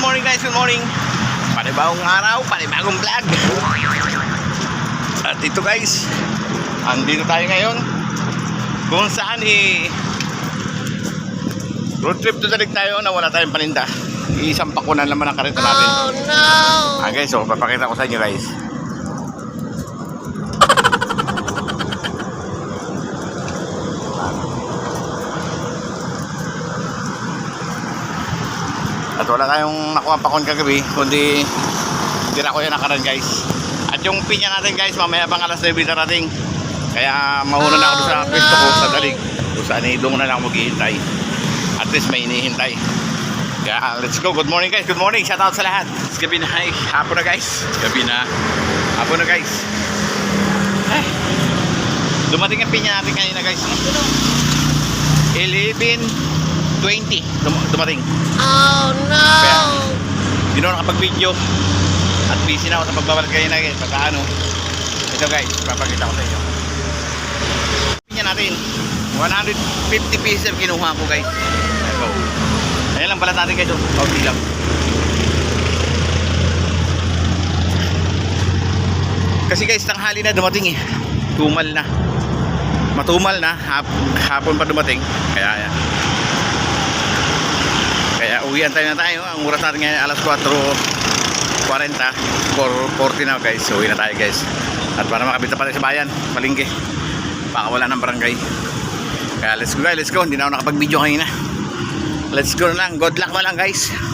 good morning guys, good morning. Panibagong araw, panibagong vlog. At ito guys, andito tayo ngayon kung saan eh road trip to dalig tayo na wala tayong paninda. Isang pakunan naman ang karita natin. Oh no! Ah guys, so papakita ko sa inyo guys. At wala tayong nakuha pakon kagabi, kundi tira ko yan nakaran guys. At yung pinya natin guys, mamaya pang alas 9 narating. Kaya mauna na ako sa Oh, pwesto ko sa dalig. Kung saan eh, doon na lang maghihintay. At least may inihintay. Kaya ah, let's go. Good morning guys. Good morning. Shout out sa lahat. It's gabi na. Ay, hapon na guys. Gabi na. Hapon na guys. Ay. Dumating ang pinya natin kanina guys. 11.20 Dum- dumating. Oh no! Kaya, hindi na nakapag-video. At busy na ako sa pagbabalik kayo na guys. Pagka ano. Ito guys, papakita ko sa inyo. Pinya natin. 150 pieces ang kinuha ko guys. Ito. Ayan lang pala natin guys. oh. Kaunti lang. Kasi guys, tanghali na dumating eh. Tumal na. Matumal na. Hap hapon pa dumating. Kaya, ayan. Tayo na tayo. Ang oras natin ngayon alas 4.40. 4.40 na guys. So, uwi na tayo guys. At para makabita pa tayo sa bayan. Palingke. Baka wala ng barangay. Kaya let's go guys. Let's go. Hindi na ako nakapag-video kanina. Let's go na lang. Good luck na lang guys.